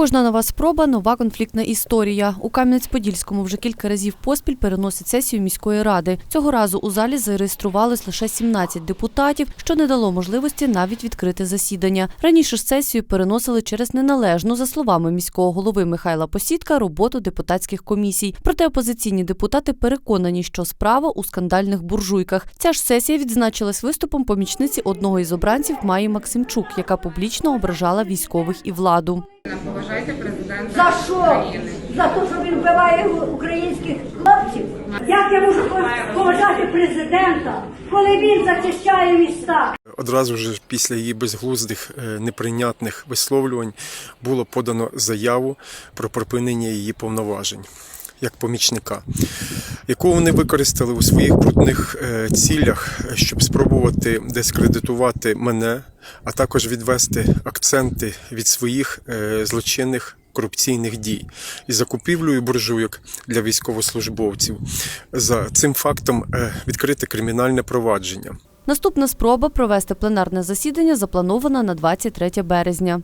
Кожна нова спроба нова конфліктна історія. У Кам'янець-Подільському вже кілька разів поспіль переносить сесію міської ради. Цього разу у залі зареєструвалось лише 17 депутатів, що не дало можливості навіть відкрити засідання. Раніше ж сесію переносили через неналежну, за словами міського голови Михайла Посідка, роботу депутатських комісій. Проте опозиційні депутати переконані, що справа у скандальних буржуйках. Ця ж сесія відзначилась виступом помічниці одного із обранців Маї Максимчук, яка публічно ображала військових і владу. Поважайте президента За що? України. За те, що він вбиває українських хлопців? Як я можу поважати президента, коли він захищає міста? Одразу ж після її безглуздих е, неприйнятних висловлювань було подано заяву про припинення її повноважень як помічника, яку вони використали у своїх брудних е, цілях, е, щоб спробувати дискредитувати мене, а також відвести акценти від своїх е, злочинних. Корупційних дій і закупівлею буржуйок для військовослужбовців за цим фактом е, відкрите кримінальне провадження. Наступна спроба провести пленарне засідання запланована на 23 березня.